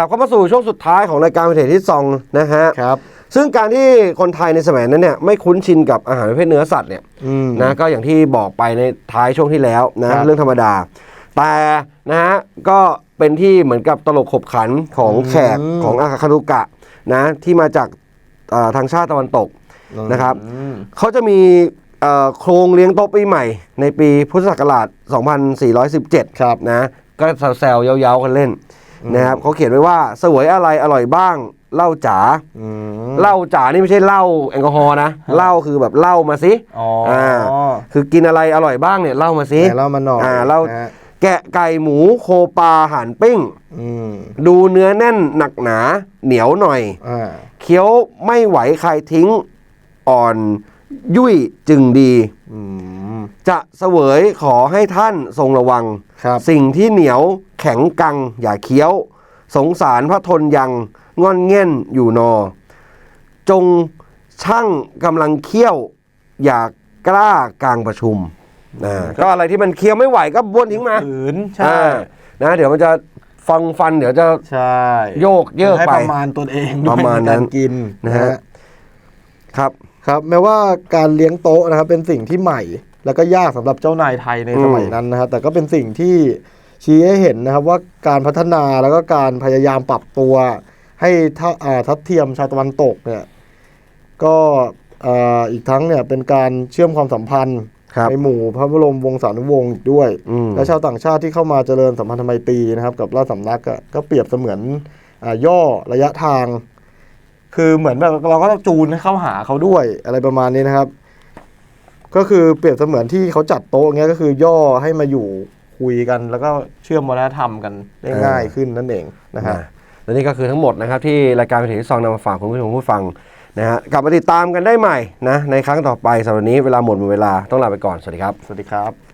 กลับเข้ามาสู่ช่วงสุดท้ายของรายการประเทศที่ซองนะฮะครับ ซึ่งการที่คนไทยในสมัยนั้นเนี่ยไม่คุ้นชินกับอาหารประเภทเนื้อสัตว์เนี่ยอืม นะก็อย่างที่บอกไปในท้ายช่วงที่แล้วนะครับ เรื่องธรรมดา แต่นะฮะก็เป็นที่เหมือนกับตลกขบขันของแขกอืมของอาคารุกะนะที่มาจากเอ่อทางชาติตะวันตกนะครับ อืมเขาจะมีเอ่อโครงเลี้ยงโต๊ะปีใหม่ ในปีพุทธศักราช 2417 ครับนะ ก็แซวๆเย้าๆกันเล่น นะครับเขาเขียนไว้ว่าสวยอะไรอร่อยบ้างเหล้าจ๋าอืมเหล้าจ๋านี่ไม่ใช่เหล้าแอลกอฮอล์นะเหล้าคือแบบเหล้ามาสิอ๋ออาคือกินอะไรอร่อยบ้างเนี่ยเหล้ามาสิไหนเล่ามาหน่อยอ่าเล่านะฮะแกะไก่หมูโคปลาหั่นปิ้งอืมดูเนื้อแน่นหนักหนาเหนียวหน่อยอ่าเคี้ยวไม่ไหวใครทิ้งอ่อนยุ่ยจึงดีอืมจะเสวยขอให้ท่านทรงระวังครับสิ่งที่เหนียว แข็งกังอย่าเคี้ยว สงสารพระทนยังงอนเง่นอยู่นอ จงช่างกำลังเคี้ยว อย่ากล้ากลางประชุมนะก็อะไรที่มันเคี้ยวไม่ไหวก็บ้วนทิ้งมาขืนใช่อ่านะเดี๋ยวมันจะฟังฟันเดี๋ยวจะใช่โยกเยอะให้ไปประมาณตนเองด้วยประมาณในนั้กานรกินนะฮะครับครับแม้ว่าการเลี้ยงโต๊ะนะครับเป็นสิ่งที่ใหม่ แล้วก็ยากสำหรับเจ้านายไทยในสมัยอืมนั้นนะครับแต่ก็เป็นสิ่งที่ ชี้ให้เห็นนะครับว่าการพัฒนาแล้วก็การพยายามปรับตัว ให้ท่าอ่าทัดเทียมชาวตะวันตกเนี่ยก็อ่าอีกทั้งเนี่ยเป็นการเชื่อมความสัมพันธ์ครับในหมู่พระบรมวงศานุวงศ์อีกด้วยอืมและชาวต่างชาติที่เข้ามาเจริญสัมพันธไมตรีนะครับ กับราชสำนักอะก็เปรียบเสมือนอาย่อระยะทาง คือเหมือนแบบเราก็ต้องจูนให้เข้าหาเขาด้วยอะไรประมาณนี้นะครับ ก็คือเปรียบเสมือนที่เขาจัดโต๊ะอย่างเงี้ยก็คือย่อให้มาอยู่ คุยกัน แล้วก็เชื่อมวัฒนธรรมกันได้ง่ายขึ้นนั่นเองนะฮะนะและนี่ก็คือทั้งหมดนะครับที่รายการเป็นที่ซองนำมาฝากคุณผู้ชมผู้ฟังนะฮะกลับมาติดตามกันได้ใหม่นะในครั้งต่อไปสำหรับวันนี้เวลาหมดหมดเวลาต้องลาไปก่อนสวัสดีครับ สวัสดีครับ